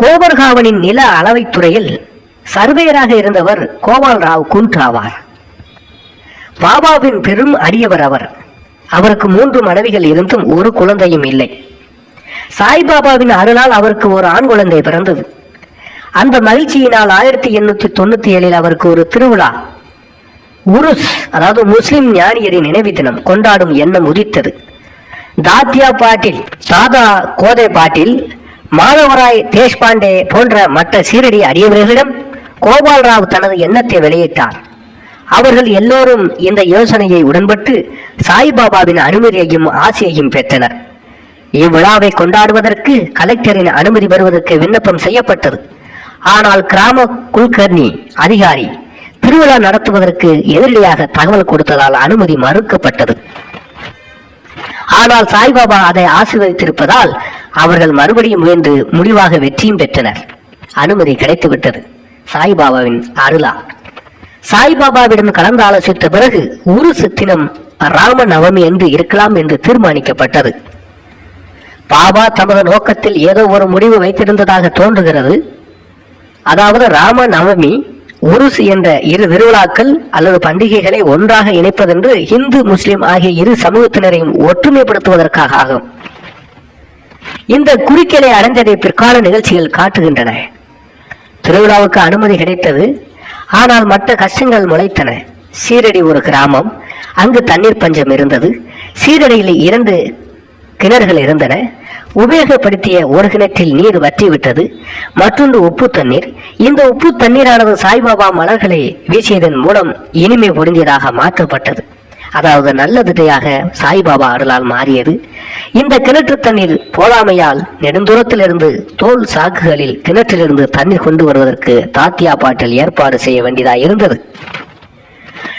கோபர்காவனின் நில அளவைத்துறையில் சர்வேயராக இருந்தவர் கோபால் ராவ் குண்ட் ஆவார் பாபாவின் பெரும் அடியவர் அவர். அவருக்கு மூன்று மனைவிகள் இருந்தும் ஒரு குழந்தையும் இல்லை. சாய்பாபாவின் அருளால் அவருக்கு ஒரு ஆண் குழந்தை பிறந்தது. அந்த மகிழ்ச்சியினால் ஆயிரத்தி எண்ணூத்தி தொண்ணூத்தி ஏழில் அவருக்கு ஒரு திருவிழா. உருஸ் அதாவது முஸ்லிம் ஞானியரின் நினைவு தினம் கொண்டாடும் எண்ணம் உதித்தது. தாத்யா பாட்டில் தாதா கோதை பாட்டில் மாதவராய் தேஷ்பாண்டே போன்ற மற்ற சீரடி அடியவர்களிடம் கோபால்ராவ் தனது எண்ணத்தை வெளியிட்டார். அவர்கள் எல்லோரும் இந்த யோசனையை உடன்பட்டு சாய்பாபாவின் அனுமதியையும் ஆசையையும் பெற்றனர். இவ்விழாவை கொண்டாடுவதற்கு கலெக்டரின் அனுமதி பெறுவதற்கு விண்ணப்பம் செய்யப்பட்டது. ஆனால் கிராம குல்கர்ணி அதிகாரி திருவிழா நடத்துவதற்கு எதிரடியாக தகவல் கொடுத்ததால் அனுமதி மறுக்கப்பட்டது. ஆனால் சாய்பாபா அதை ஆசீர்வதித்திருப்பதால் அவர்கள் மறுபடியும் முயன்று முடிவாக வெற்றியும் பெற்றனர். அனுமதி கிடைத்துவிட்டது. சாய்பாபாவின் அருளா. சாய்பாபாவிடம் கலந்து ஆலோசித்த பிறகு ஒரு சித்தினம் ராம நவமி என்று இருக்கலாம் என்று தீர்மானிக்கப்பட்டது. பாபா தமது நோக்கத்தில் ஏதோ ஒரு முடிவு வைத்திருந்ததாக தோன்றுகிறது. அதாவது ராம நவமி உருசு என்ற இரு திருவிழாக்கள் அல்லது பண்டிகைகளை ஒன்றாக இணைப்பதென்று இந்து முஸ்லிம் ஆகிய இரு சமூகத்தினரையும் ஒற்றுமைப்படுத்துவதற்காக ஆகும். இந்த குறிக்கலை அடைந்ததை பிற்கால நிகழ்ச்சிகள் காட்டுகின்றன. திருவிழாவுக்கு அனுமதி கிடைத்தது. ஆனால் மற்ற கஷ்டங்கள் முளைத்தன. சீரடி ஒரு கிராமம். அங்கு தண்ணீர் பஞ்சம் இருந்தது. சீரடியில் இரண்டு கிணறுகள் இருந்தன. உபயோகப்படுத்திய ஒரு கிணற்றில் நீர் வற்றிவிட்டது. மற்றொன்று உப்பு தண்ணீர். இந்த உப்பு தண்ணீரானது சாய்பாபா மலர்களை வீசியதன் மூலம் இனிமை பொருந்தியதாக மாற்றப்பட்டது. அதாவது நல்ல திட்டையாக சாய்பாபா அருளால் மாறியது. இந்த கிணற்று தண்ணீர் போதாமையால் நெடுந்தூரத்திலிருந்து தோல் சாக்குகளில் கிணற்றிலிருந்து தண்ணீர் கொண்டு வருவதற்கு தாத்தியா பாட்டில் ஏற்பாடு செய்ய வேண்டியதாக இருந்தது.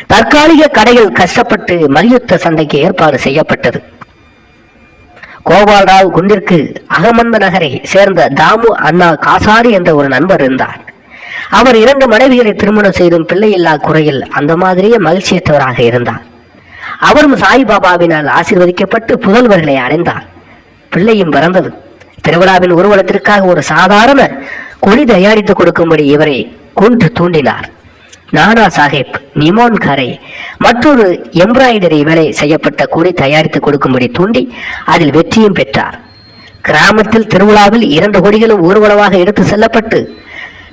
தற்காலிக கடைகள் கஷ்டப்பட்டு மல்யுத்த சண்டைக்கு ஏற்பாடு செய்யப்பட்டது. கோபால்ராவ் குண்டிற்கு அகமந்த நகரை சேர்ந்த தாமு அண்ணா காசாரி என்ற ஒரு நண்பர் இருந்தார். அவர் இரண்டு மனைவிகளை திருமணம் செய்தும் பிள்ளையில்லா குறையில் அந்த மாதிரியே மகிழ்ச்சியற்றவராக இருந்தார். அவரும் சாய்பாபாவினால் ஆசீர்வதிக்கப்பட்டு புதல்வர்களை அடைந்தார் பிள்ளையும் பிறந்தது. திருவிழாவின் ஊர்வலத்திற்காக ஒரு சாதாரண கொடி தயாரித்து கொடுக்கும்படி இவரை கொன்று தூண்டினார். நானா சாஹிப் நிமோன் கரை மற்றொரு எம்ப்ராய்டரி வேலை செய்யப்பட்ட கொடி தயாரித்து கொடுக்கும்படி தூண்டி அதில் வெற்றியும் பெற்றார். கிராமத்தில் திருவிழாவில் இரண்டு கொடிகளும் ஊர்வலமாக எடுத்து செல்லப்பட்டு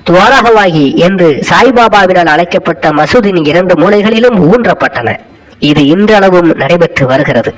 துவாரகவாகி என்று சாய்பாபாவினால் அழைக்கப்பட்ட மசூதியின் இரண்டு மூலைகளிலும் ஊன்றப்பட்டன. இது இன்றளவும் நடைபெற்று வருகிறது.